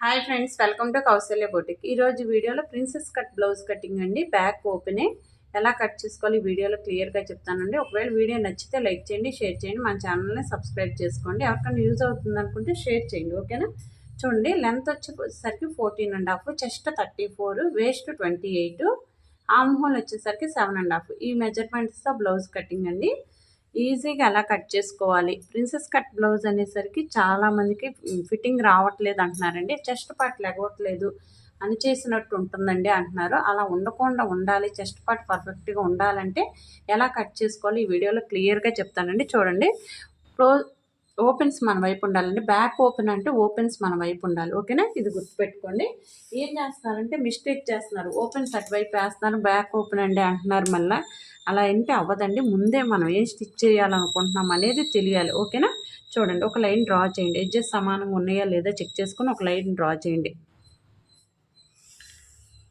Hi friends welcome to Kaushalya boutique. ఈరోజు వీడియోలో princess cut blouse cutting అండి. Back ఓపెనే. ఎలా కట్ చేసుకోవాలి వీడియోలో క్లియర్గా చెప్తానండి. ఒకవేళ వీడియో నచ్చితే లైక్ చేయండి షేర్ చేయండి. మా ఛానల్ని సబ్స్క్రైబ్ చేసుకోండి. ఎవరికైనా యూజ్ అవుతుంది అనుకుంటే షేర్ చేయండి ఓకేనా? చూడండి లెంత్ వచ్చేసరికి fourteen and half chest thirty four waist twenty eight armhole వచ్చేసరికి సెవెన్ అండ్ హాఫ్ ఈ మెజర్మెంట్స్తో బ్లౌజ్ కటింగ్ అండి. ఈజీగా ఎలా కట్ చేసుకోవాలి? ప్రిన్సెస్ కట్ బ్లౌజ్ అనేసరికి చాలామందికి ఫిట్టింగ్ రావట్లేదు అంటున్నారండి. చెస్ట్ పార్ట్ లెగవట్లేదు అని చేసినట్టు ఉంటుందండి అంటున్నారు. అలా ఉండకుండా ఉండాలి చెస్ట్ పార్ట్ పర్ఫెక్ట్గా ఉండాలంటే ఎలా కట్ చేసుకోవాలి ఈ వీడియోలో క్లియర్గా చెప్తానండి. చూడండి. క్లోజ్ ఓపెన్స్ మన వైపు ఉండాలండి. బ్యాక్ ఓపెన్ అంటే ఓపెన్స్ మన వైపు ఉండాలి. ఓకేనా? ఇది గుర్తుపెట్టుకోండి. ఏం చేస్తున్నారంటే మిస్టేక్ చేస్తున్నారు. ఓపెన్స్ అటువైపు వేస్తున్నారు. బ్యాక్ ఓపెన్ అండి అంటున్నారు మళ్ళీ. అలా అంటే అవ్వదండి. ముందే మనం ఏం స్టిచ్ చేయాలనుకుంటున్నాం అనేది తెలియాలి. ఓకేనా? చూడండి. ఒక లైన్ డ్రా చేయండి. ఎడ్జెస్ సమానంగా ఉన్నాయా లేదా చెక్ చేసుకుని ఒక లైన్ డ్రా చేయండి.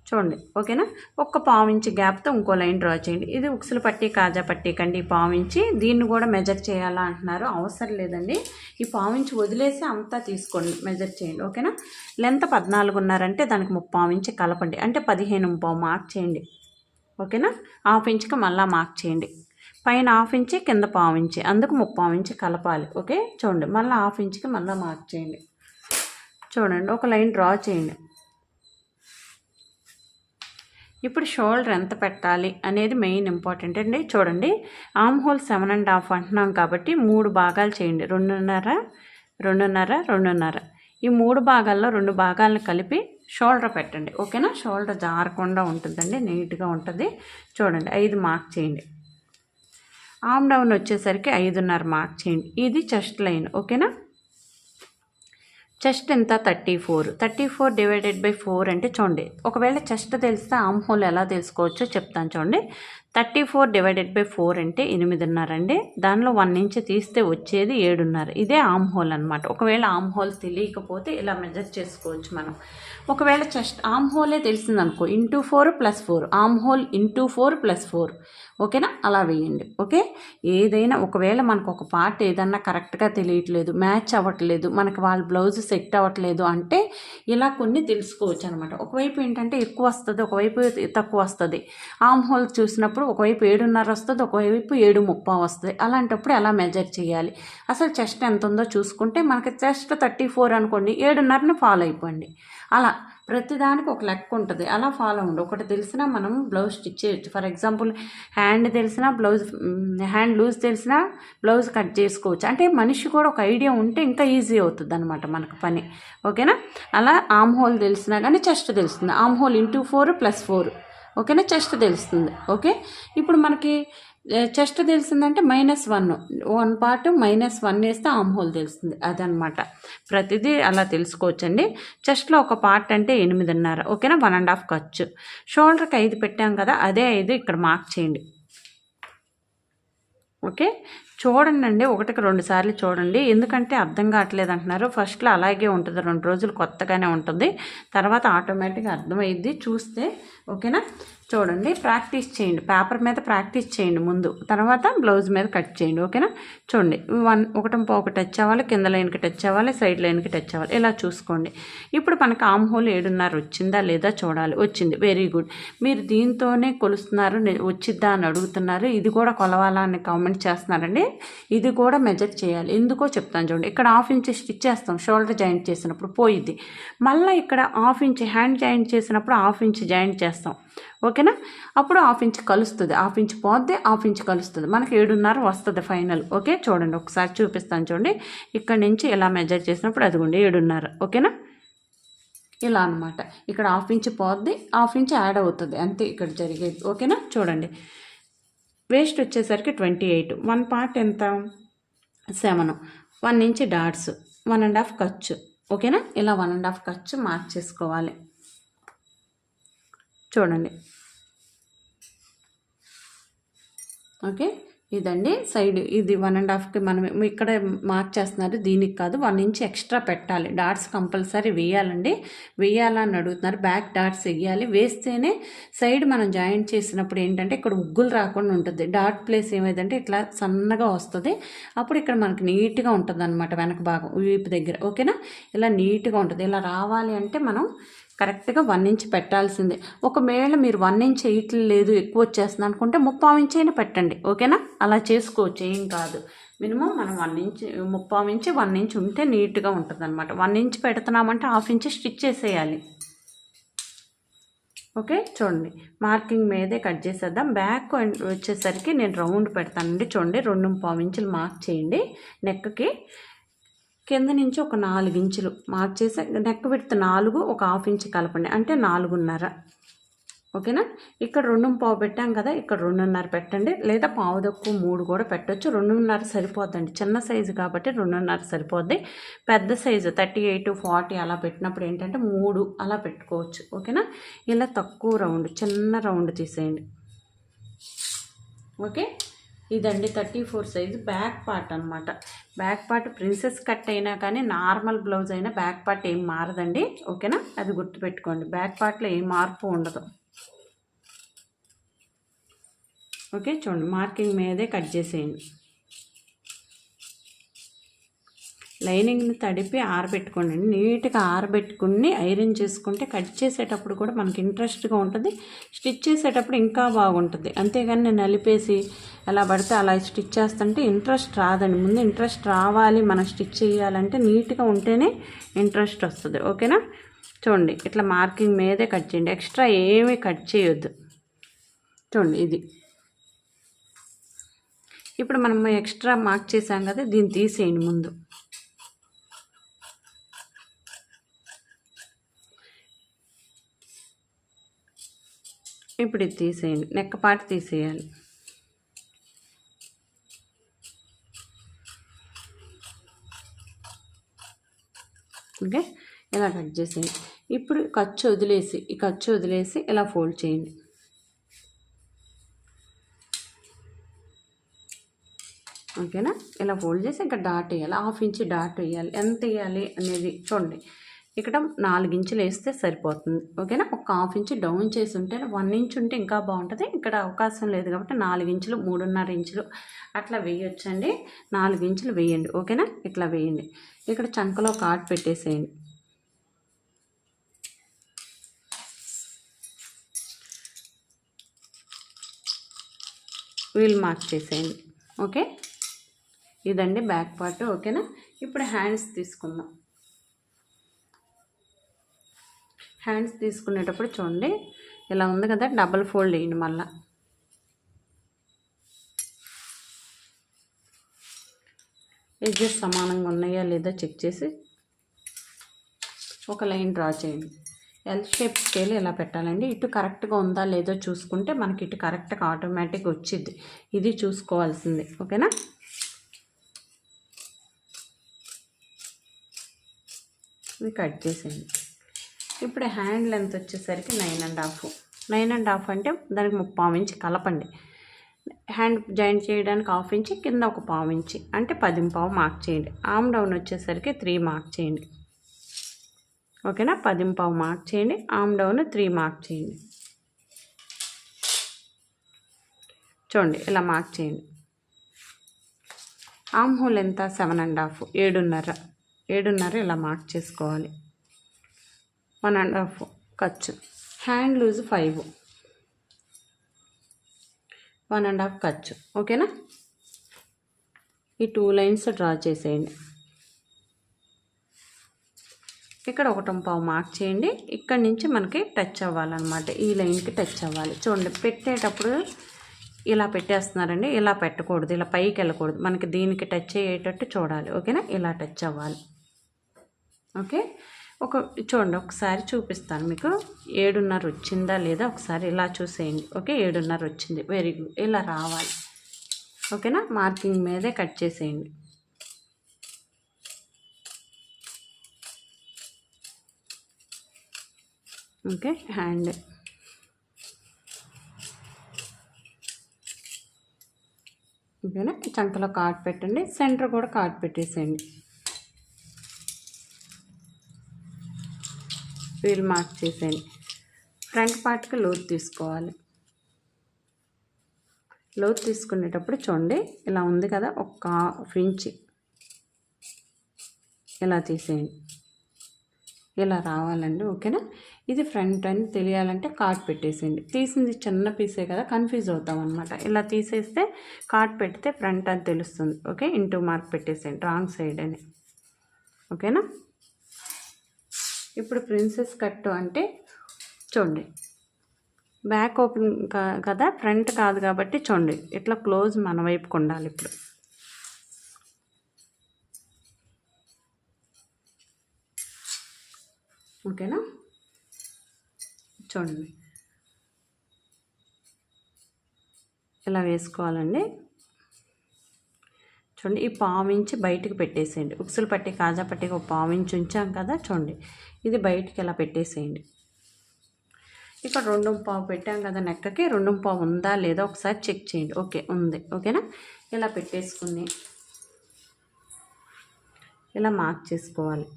చూడండి ఓకేనా? ఒక్క పావు ఇంచి గ్యాప్తో ఇంకో లైన్ డ్రా చేయండి. ఇది ఉక్సులు పట్టి కాజా పట్టి కండి పావు ఇంచి. దీన్ని కూడా మెజర్ చేయాలా అంటున్నారు? అవసరం లేదండి. ఈ పావు ఇంచి వదిలేసి అంతా తీసుకోండి మెజర్ చేయండి ఓకేనా? లెంత్ పద్నాలుగున్నారంటే దానికి ముప్పావించి కలపండి. అంటే పదిహేను ముప్పావు మార్క్ చేయండి ఓకేనా? హాఫ్ ఇంచ్కి మళ్ళీ మార్క్ చేయండి. పైన హాఫ్ ఇంచి కింద పావు ఇంచి. అందుకు ముప్పావు ఇంచి కలపాలి ఓకే? చూడండి మళ్ళీ హాఫ్ ఇంచ్కి మళ్ళీ మార్క్ చేయండి. చూడండి ఒక లైన్ డ్రా చేయండి. ఇప్పుడు షోల్డర్ ఎంత పెట్టాలి అనేది మెయిన్ ఇంపార్టెంట్ అండి. చూడండి armhole seven and half అంటున్నాం కాబట్టి మూడు భాగాలు చేయండి. రెండున్నర రెండున్నర రెండున్నర. ఈ మూడు భాగాల్లో రెండు భాగాలను కలిపి షోల్డర్ పెట్టండి. ఓకేనా? షోల్డర్ జారకుండా ఉంటుందండి నీట్గా ఉంటుంది. చూడండి ఐదు మార్క్ చేయండి. ఆమ్ డౌన్ వచ్చేసరికి ఐదున్నర మార్క్ చేయండి. ఇది చెస్ట్ లైన్. ఓకేనా? చెస్ట్ ఎంత? Thirty four. Thirty four divided by four అంటే చూడండి ఒకవేళ చెస్ట్ తెలిస్తే ఆమ్ హోల్ ఎలా తెలుసుకోవచ్చో చెప్తాను చూడండి. Thirty four divided by four అంటే ఎనిమిదిన్నర అండి. దానిలో వన్ ఇంచ్ తీస్తే వచ్చేది ఏడున్నర. ఇదే ఆమ్ హోల్ అనమాట ఒకవేళ ఆమ్ హోల్ తెలియకపోతే ఇలా మెజర్ చేసుకోవచ్చు మనం. ఒకవేళ చెస్ట్ ఆమ్ హోలే తెలిసిందనుకో into four plus four. Armhole into four plus four. ఓకేనా? అలా వేయండి. ఓకే? ఏదైనా ఒకవేళ మనకు ఒక పార్ట్ ఏదన్నా కరెక్ట్గా తెలియట్లేదు మ్యాచ్ అవ్వట్లేదు మనకి వాళ్ళ బ్లౌజ్ సెట్ అవ్వట్లేదు అంటే ఇలా కొన్ని తెలుసుకోవచ్చు అనమాట ఒకవైపు ఏంటంటే ఎక్కువ వస్తుంది ఒకవైపు తక్కువ వస్తుంది. ఆమ్ హోల్ చూసినప్పుడు ఒకవైపు ఏడున్నర వస్తుంది ఒకవైపు ఏడు ముప్పై వస్తుంది. అలాంటప్పుడు ఎలా మెజర్ చేయాలి? అసలు చెస్ట్ ఎంత ఉందో చూసుకుంటే మనకి చెస్ట్ థర్టీ ఫోర్ అనుకోండి ఏడున్నరని ఫాలో అయిపోండి. అలా ప్రతిదానికి ఒక లెక్క ఉంటుంది. అలా ఫాలో ఉండు ఒకటి తెలిసినా మనం బ్లౌజ్ స్టిచ్ చేయొచ్చు. ఫర్ ఎగ్జాంపుల్ హ్యాండ్ తెలిసినా బ్లౌజ్ హ్యాండ్ లూజ్ తెలిసినా బ్లౌజ్ కట్ చేసుకోవచ్చు. అంటే మనిషి కూడా ఒక ఐడియా ఉంటే ఇంకా ఈజీ అవుతుంది అనమాట మనకు పని. ఓకేనా? అలా ఆమ్ హోల్ తెలిసినా కానీ చెస్ట్ తెలుస్తుంది. Armhole into four plus four. ఓకేనా? చెస్ట్ తెలుస్తుంది. ఓకే? ఇప్పుడు మనకి చెస్ట్ తెలిసిందంటే minus one. One part minus one వేస్తే ఆమ్ హోల్ తెలుస్తుంది. అదనమాట. ప్రతిదీ అలా తెలుసుకోవచ్చండి. చెస్ట్లో ఒక పార్ట్ అంటే ఎనిమిదిన్నర. ఓకేనా? వన్ అండ్ హాఫ్ ఖర్చు. షోల్డర్కి ఐదు పెట్టాం కదా అదే ఐదు ఇక్కడ మార్క్ చేయండి. ఓకే? చూడండి అండి ఒకటికి రెండు సార్లు చూడండి. ఎందుకంటే అర్థం కావట్లేదు అంటున్నారు. ఫస్ట్లో అలాగే ఉంటుంది రెండు రోజులు కొత్తగానే ఉంటుంది. తర్వాత ఆటోమేటిక్గా అర్థమైద్ది. చూస్తే ఓకేనా? చూడండి ప్రాక్టీస్ చేయండి. పేపర్ మీద ప్రాక్టీస్ చేయండి ముందు. తర్వాత బ్లౌజ్ మీద కట్ చేయండి ఓకేనా? చూడండి వన్ ఒకటం ఒకటి టచ్ అవ్వాలి కింద లైన్కి టచ్ అవ్వాలి సైడ్ లైన్కి టచ్ అవ్వాలి. ఇలా చూసుకోండి. ఇప్పుడు మనకు ఆమ్ హోల్ ఏడున్నర వచ్చిందా లేదా చూడాలి. వచ్చింది. వెరీ గుడ్ మీరు దీంతోనే కొలుస్తున్నారు వచ్చిద్దా అని అడుగుతున్నారు. ఇది కూడా కొలవాలా అని కామెంట్ చేస్తున్నారండి. ఇది కూడా మెజర్ చేయాలి. ఎందుకో చెప్తాను చూడండి. ఇక్కడ హాఫ్ ఇంచ్ స్టిచ్ చేస్తాం షోల్డర్ జాయింట్ చేసినప్పుడు పోయిద్ది. మళ్ళీ ఇక్కడ హాఫ్ ఇంచ్ హ్యాండ్ జాయింట్ చేసినప్పుడు హాఫ్ ఇంచ్ జాయింట్ చేస్తాం. ఓకేనా? అప్పుడు హాఫ్ ఇంచ్ కలుస్తుంది. హాఫ్ ఇంచ్ పోద్ది హాఫ్ ఇంచ్ కలుస్తుంది. మనకి ఏడున్నర వస్తుంది ఫైనల్. ఓకే? చూడండి ఒకసారి చూపిస్తాను చూడండి. ఇక్కడ నుంచి ఇలా మెజర్ చేసినప్పుడు అదిగోండి ఏడున్నర. ఓకేనా? ఇలా అనమాట ఇక్కడ హాఫ్ ఇంచ్ పోద్ది హాఫ్ ఇంచ్ యాడ్ అవుతుంది. అంతే ఇక్కడ జరిగేది. ఓకేనా? చూడండి. వేస్ట్ వచ్చేసరికి ట్వంటీ ఎయిట్. వన్ పార్ట్ ఎంత? Seven. One inch dots. One and half ఖర్చు. ఓకేనా? ఇలా వన్ అండ్ హాఫ్ ఖర్చు మార్క్ చేసుకోవాలి చూడండి. ఓకే ఇదండి సైడ్. ఇది వన్ అండ్ హాఫ్కి మనం ఇక్కడ మార్క్ చేస్తున్నారు దీనికి కాదు వన్ ఇంచ్ ఎక్స్ట్రా పెట్టాలి. డాట్స్ కంపల్సరీ వేయాలండి. వేయాలని అడుగుతున్నారు బ్యాక్ డాట్స్ వేయాలి. వేస్తేనే సైడ్ మనం జాయింట్ చేసినప్పుడు ఏంటంటే ఇక్కడ ఉగ్గులు రాకుండా ఉంటుంది. డాట్ ప్లేస్ ఏమైందంటే ఇట్లా సన్నగా వస్తుంది. అప్పుడు ఇక్కడ మనకి నీట్గా ఉంటుంది అనమాట వెనక భాగం వీపు దగ్గర. ఓకేనా? ఇలా నీట్గా ఉంటుంది. ఇలా రావాలి అంటే మనం కరెక్ట్గా వన్ ఇంచ్ పెట్టాల్సిందే. ఒకవేళ మీరు వన్ ఇంచ్ వేయట్లేదు ఎక్కువ వచ్చేస్తుంది అనుకుంటే ముప్పావు ఇంచ్ అయినా పెట్టండి. ఓకేనా? అలా చేసుకోవచ్చు. ఏం కాదు. మినిమం మనం వన్ ఇంచ్ ముప్పావు ఇంచ్ వన్ ఇంచ్ ఉంటే నీట్గా ఉంటుంది అనమాట వన్ ఇంచ్ పెడుతున్నామంటే హాఫ్ ఇంచ్ స్టిచ్ చేసేయాలి. ఓకే? చూడండి. మార్కింగ్ మీదే కట్ చేసేద్దాం. బ్యాక్ వచ్చేసరికి నేను రౌండ్ పెడతానండి. చూడండి. రెండు పావు ఇంచులు మార్క్ చేయండి. నెక్కి కింద నుంచి ఒక నాలుగు ఇంచులు మార్క్ చేసి నెక్ విడత నాలుగు ఒక హాఫ్ ఇంచ్ కలపండి. అంటే నాలుగున్నర. ఓకేనా? ఇక్కడ రెండు పావు పెట్టాం కదా ఇక్కడ రెండున్నర పెట్టండి. లేదా పావు తక్కువ మూడు కూడా పెట్టచ్చు. రెండున్నర సరిపోద్దండి. చిన్న సైజు కాబట్టి రెండున్నర సరిపోద్ది. పెద్ద సైజు థర్టీ ఎయిట్ ఫార్టీ అలా పెట్టినప్పుడు ఏంటంటే మూడు అలా పెట్టుకోవచ్చు. ఓకేనా? ఇలా తక్కువ రౌండ్ చిన్న రౌండ్ తీసేయండి. ఓకే? ఇదండి thirty four size back part అనమాట బ్యాక్ పార్ట్ ప్రిన్సెస్ కట్ అయినా కానీ నార్మల్ బ్లౌజ్ అయినా బ్యాక్ పార్ట్ ఏం మారదండి. ఓకేనా? అది గుర్తుపెట్టుకోండి. బ్యాక్ పార్ట్లో ఏం మార్పు ఉండదు. ఓకే చూడండి. మార్కింగ్ మీదే కట్ చేసేయండి. లైనింగ్ని తడిపి ఆరబెట్టుకోండి నీట్గా ఆరబెట్టుకుని ఐరన్ చేసుకుంటే కట్ చేసేటప్పుడు కూడా మనకి ఇంట్రెస్ట్గా ఉంటుంది. స్టిచ్ చేసేటప్పుడు ఇంకా బాగుంటుంది. అంతేగాని నేను నలిపేసి ఎలా పడితే అలా స్టిచ్ చేస్తుంటే ఇంట్రెస్ట్ రాదండి. ముందు ఇంట్రెస్ట్ రావాలి. మనం స్టిచ్ చేయాలంటే నీట్గా ఉంటేనే ఇంట్రెస్ట్ వస్తుంది. ఓకేనా? చూడండి. ఇట్లా మార్కింగ్ మీదే కట్ చేయండి. ఎక్స్ట్రా ఏమీ కట్ చేయొద్దు. చూడండి ఇది. ఇప్పుడు మనం ఎక్స్ట్రా మార్క్ చేసాం కదా దీన్ని తీసేయండి ముందు. ఇప్పుడు ఇది తీసేయండి. నెక్కపాటు తీసేయాలి. ఓకే? ఇలా కట్ చేసేయండి. ఇప్పుడు ఖర్చు వదిలేసి ఈ ఖర్చు వదిలేసి ఇలా ఫోల్డ్ చేయండి. ఓకేనా? ఇలా ఫోల్డ్ చేసి ఇంకా డాట్ వేయాలి. హాఫ్ ఇంచ్ డాట్ వేయాలి. ఎంత వేయాలి అనేది చూడండి. ఇక్కడ నాలుగు ఇంచులు వేస్తే సరిపోతుంది. ఓకేనా? ఒక హాఫ్ ఇంచ్ డౌన్ చేసి ఉంటే వన్ ఇంచ్ ఉంటే ఇంకా బాగుంటుంది. ఇక్కడ అవకాశం లేదు కాబట్టి నాలుగు ఇంచులు మూడున్నర ఇంచులు అట్లా వేయొచ్చండి. నాలుగు ఇంచులు వేయండి. ఓకేనా? ఇట్లా వేయండి. ఇక్కడ చంకలో కాట్ పెట్టేసేయండి. వీల్ మార్క్ చేసేయండి. ఓకే? ఇదండి బ్యాక్ పార్ట్. ఓకేనా? ఇప్పుడు హ్యాండ్స్ తీసుకుందాం. హ్యాండ్స్ తీసుకునేటప్పుడు చూడండి. ఇలా ఉంది కదా డబల్ ఫోల్డ్ వేయండి మళ్ళా. ఎడ్జెస్ సమానంగా ఉన్నాయా లేదా చెక్ చేసి ఒక లైన్ డ్రా చేయండి. ఎల్ షేప్ స్కేల్ ఎలా పెట్టాలండి? ఇటు కరెక్ట్గా ఉందా లేదో చూసుకుంటే మనకి ఇటు కరెక్ట్గా ఆటోమేటిక్గా వచ్చింది ఇది చూసుకోవాల్సింది. ఓకేనా? ఇది కట్ చేసేయండి. ఇప్పుడు హ్యాండ్ లెంత్ వచ్చేసరికి nine and half. Nine and half అంటే దానికి ముప్పావు ఇంచ్ కలపండి హ్యాండ్ జాయింట్ చేయడానికి హాఫ్ ఇంచ్ కింద ఒక పావు ఇంచ్ అంటే పదింపావు మార్క్ చేయండి. ఆమ్ డౌన్ వచ్చేసరికి త్రీ మార్క్ చేయండి. ఓకేనా? పదింపావు మార్క్ చేయండి ఆమ్ డౌన్ త్రీ మార్క్ చేయండి. చూడండి ఇలా మార్క్ చేయండి. ఆమ్ హోల్ ఎంత? సెవెన్ అండ్ హాఫ్ ఏడున్నర. ఏడున్నర ఇలా మార్క్ చేసుకోవాలి. వన్ అండ్ హాఫ్ ఖర్చు hand loose five. One and half ఖర్చు ఓకేనా? ఈ టూ లైన్స్ డ్రా చేసేయండి. ఇక్కడ ఒకటం పావు మార్క్ చేయండి. ఇక్కడ నుంచి మనకి టచ్ అవ్వాలన్నమాట. ఈ లైన్కి టచ్ అవ్వాలి. చూడండి పెట్టేటప్పుడు ఇలా పెట్టేస్తున్నారండి. ఇలా పెట్టకూడదు ఇలా పైకి వెళ్ళకూడదు. మనకి దీనికి టచ్ అయ్యేటట్టు చూడాలి. ఓకేనా? ఇలా టచ్ అవ్వాలి. ఓకే? ఒక చూడండి ఒకసారి చూపిస్తాను మీకు. ఏడున్నర వచ్చిందా లేదా ఒకసారి ఇలా చూసేయండి. ఓకే ఏడున్నర వచ్చింది. వెరీ గుడ్ ఇలా రావాలి. ఓకేనా? మార్కింగ్ మీదే కట్ చేసేయండి. ఓకే హ్యాండ్ ఓకేనా? చంకలో కార్డ్ పెట్టండి. సెంటర్ కూడా కార్డ్ పెట్టేసేయండి. ఫీల్ మార్క్ చేసేయండి. ఫ్రంట్ పార్ట్కి లోతు తీసుకోవాలి. లోతు తీసుకునేటప్పుడు చూడండి ఇలా ఉంది కదా ఒక హాఫ్ ఇంచ్ ఇలా తీసేయండి. ఇలా రావాలండి ఓకేనా? ఇది ఫ్రంట్ అని తెలియాలంటే కార్డ్ పెట్టేసేయండి. తీసింది చిన్న పీసే కదా కన్ఫ్యూజ్ అవుతాం అనమాట ఇలా తీసేస్తే కార్డ్ పెడితే ఫ్రంట్ అని తెలుస్తుంది ఓకే? ఇంటూ మార్క్ పెట్టేసేయండి రాంగ్ సైడ్ అని. ఓకేనా? ఇప్పుడు ప్రిన్సెస్ కట్టు అంటే చూడండి. బ్యాక్ ఓపెన్ కా- కదా ఫ్రంట్ కాదు కాబట్టి చూడండి. ఇట్లా క్లోజ్ మన వైపుకు ఉండాలి ఇప్పుడు. ఓకేనా? చూడండి. ఇలా వేసుకోవాలండి. చూడండి. ఈ పావించి బయటకు పెట్టేసేయండి. ఉక్సులు పట్టి కాజా పట్టి ఒక పావించి ఉంచాం కదా చూడండి. ఇది బయటికి ఇలా పెట్టేసేయండి? ఇక్కడ రెండు పావు పెట్టాం కదా నెక్కకి. రెండు పావు ఉందా లేదా ఒకసారి చెక్ చేయండి. ఓకే ఉంది. ఓకేనా? ఇలా పెట్టేసుకుని ఇలా మార్క్ చేసుకోవాలి.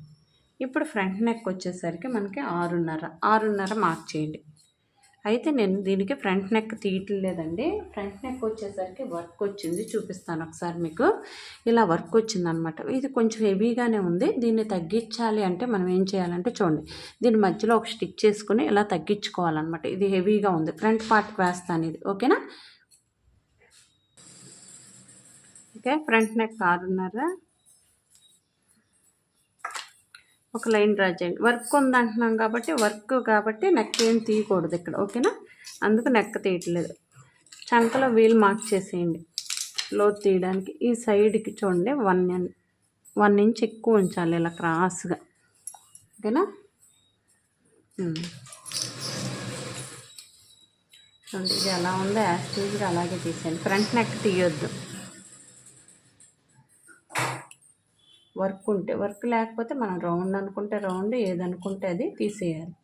ఇప్పుడు ఫ్రంట్ నెక్ వచ్చేసరికి మనకి ఆరున్నర. ఆరున్నర మార్క్ చేయండి. అయితే నేను దీనికి ఫ్రంట్ నెక్ తీయట్లేదండి. ఫ్రంట్ నెక్ వచ్చేసరికి వర్క్ వచ్చింది. చూపిస్తాను ఒకసారి మీకు. ఇలా వర్క్ వచ్చిందనమాట. ఇది కొంచెం హెవీగానే ఉంది. దీన్ని తగ్గించాలి అంటే మనం ఏం చేయాలంటే చూడండి. దీని మధ్యలో ఒక స్టిచ్ చేసుకుని ఇలా తగ్గించుకోవాలన్నమాట ఇది హెవీగా ఉంది. ఫ్రంట్ పార్ట్కి వేస్తాను ఇది. ఓకేనా? ఓకే ఫ్రంట్ నెక్ ఆరున్నర. ఒక లైన్ డ్రా చేయండి. వర్క్ ఉందంటున్నాం కాబట్టి వర్క్ కాబట్టి నెక్ ఏం తీయకూడదు ఇక్కడ ఓకేనా? అందుకు నెక్ తీయట్లేదు. చంకలో వీల్ మార్క్ చేసేయండి. లోతు తీయడానికి ఈ సైడ్కి చూడండి వన్ వన్ ఇంచ్ ఎక్కువ ఉంచాలి ఇలా క్రాస్గా. ఓకేనా? చూడండి ఇది ఎలా ఉందో యాస్టీజ్గా అలాగే తీసేయండి. ఫ్రంట్ నెక్ తీయొద్దు. వర్క్ ఉంటే వర్క్ లేకపోతే మనం రౌండ్ అనుకుంటే రౌండ్ ఏదనుకుంటే అది తీసేయాలి.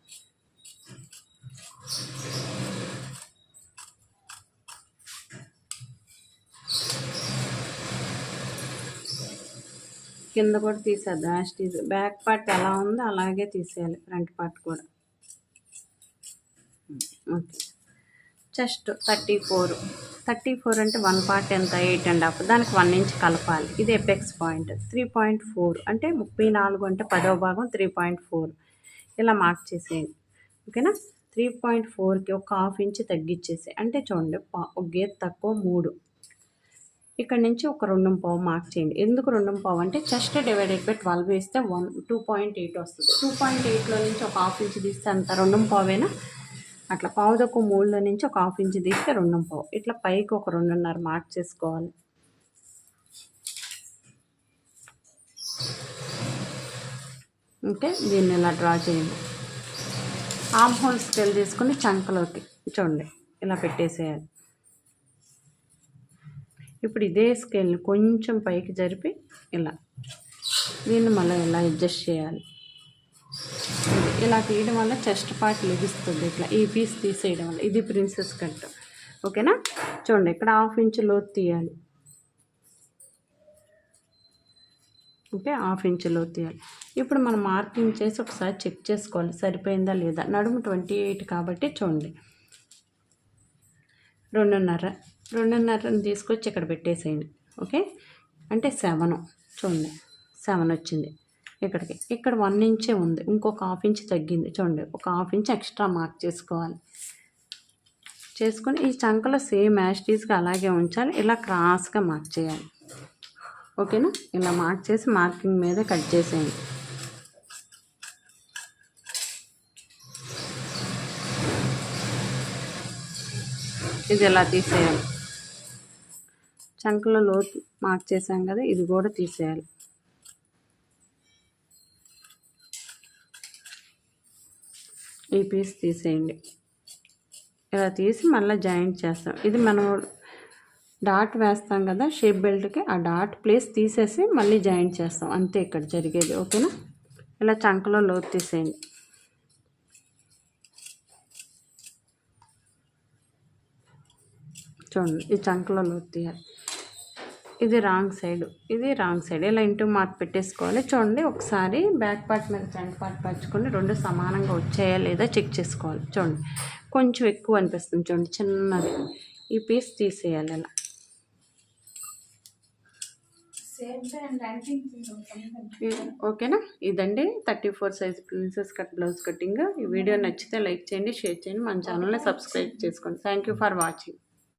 కింద కూడా తీసేద్దాం యాస్టీజ్ బ్యాక్ పార్ట్ ఎలా ఉందో అలాగే తీసేయాలి ఫ్రంట్ పార్ట్ కూడా. Hmm, okay just thirty four. Thirty four అంటే వన్ పార్ట్ ఎంత? Eight and half. దానికి వన్ ఇంచ్ కలపాలి. ఇది apex point three point four. అంటే ముప్పై నాలుగు అంటే పదో భాగం త్రీ పాయింట్ ఫోర్. ఇలా మార్క్ చేసేయండి. ఓకేనా? త్రీ పాయింట్ ఫోర్కి ఒక హాఫ్ ఇంచ్ తగ్గించేసి అంటే చూడండి పా- ఒక గీత తక్కువ మూడు. ఇక్కడ నుంచి ఒక రెండు పావు మార్క్ చేయండి. ఎందుకు రెండు పావు? అంటే చెస్ట్ డివైడెడ్ బై ట్వెల్వ్ వేస్తే వన్ టూ పాయింట్ ఎయిట్ వస్తుంది. టూ పాయింట్ ఎయిట్లో నుంచి ఒక హాఫ్ ఇంచ్ తీస్తే అంత రెండు పావేనా? అట్లా పావు తక్కువ మూడులో నుంచి ఒక హాఫ్ ఇంచ్ తీస్తే రెండు పావు. ఇట్లా పైకి ఒక రెండున్నర మార్క్ చేసుకోవాలి. ఓకే దీన్ని ఇలా డ్రా చేయండి. ఆమ్ హోల్ స్కేల్ తీసుకుని చంకలోకి చూడండి ఇలా పెట్టేసేయాలి. ఇప్పుడు ఇదే స్కేల్ని కొంచెం పైకి జరిపి ఇలా. దీన్ని మళ్ళీ ఇలా అడ్జస్ట్ చేయాలి? ఇలా తీయడం వల్ల చెస్ట్ పార్ట్ లెగిస్తుంది ఇట్లా. ఈ పీస్ తీసేయడం వల్ల. ఇది ప్రిన్సెస్ కట్ ఓకేనా? చూడండి ఇక్కడ హాఫ్ ఇంచ్ లోతు తీయాలి. ఓకే హాఫ్ ఇంచ్ లోతు తీయాలి. ఇప్పుడు మనం మార్కింగ్ చేసి ఒకసారి చెక్ చేసుకోవాలి. సరిపోయిందా లేదా? నడుము ట్వంటీ ఎయిట్ కాబట్టి చూడండి. రెండున్నర. రెండున్నరని తీసుకొచ్చి ఇక్కడ పెట్టేసేయండి. ఓకే? అంటే సెవెన్ చూడండి సెవెన్ వచ్చింది. ఇక్కడికి. ఇక్కడ వన్ ఇంచే ఉంది. ఇంకొక హాఫ్ ఇంచ్ తగ్గింది. చూడండి. ఒక హాఫ్ ఇంచ్ ఎక్స్ట్రా మార్క్ చేసుకోవాలి. చేసుకొని ఈ చంకలో సేమ్ యాస్టీస్గా అలాగే ఉంచాలి. ఇలా క్రాస్గా మార్క్ చేయాలి. ఓకేనా ఇలా మార్క్ చేసి మార్కింగ్ మీద కట్ చేసేయండి. ఇది ఇలా తీసేయాలి. చంకలో లోతు మార్క్ చేసాం కదా ఇది కూడా తీసేయాలి. ఈ పీస్ తీసేయండి. ఇలా తీసి మళ్ళీ జాయింట్ చేస్తాం. ఇది మనం డాట్ వేస్తాం కదా షేప్ బెల్ట్కి ఆ డాట్ ప్లేస్ తీసేసి మళ్ళీ జాయింట్ చేస్తాం. అంతే ఇక్కడ జరిగేది ఓకేనా? ఇలా చంకలో లోతు తీసేయండి. చూడండి ఈ చంకలో లోతు తీయాలి. ఇది రాంగ్ సైడ్. ఇది రాంగ్ సైడ్. ఇలా ఇంటూ మార్క్ పెట్టేసుకోవాలి. చూడండి ఒకసారి బ్యాక్ పార్ట్ మీద ఫ్రంట్ పార్ట్ పరచుకొని రెండు సమానంగా వచ్చాయా లేదా చెక్ చేసుకోవాలి. చూడండి కొంచెం ఎక్కువ అనిపిస్తుంది చూడండి చిన్నది. ఈ పీస్ తీసేయాలి ఇలా ఓకేనా? ఇదండి thirty four size princess cut blouse cutting. ఈ వీడియో నచ్చితే లైక్ చేయండి షేర్ చేయండి. మన ఛానల్ని సబ్స్క్రైబ్ చేసుకోండి. Thank you for watching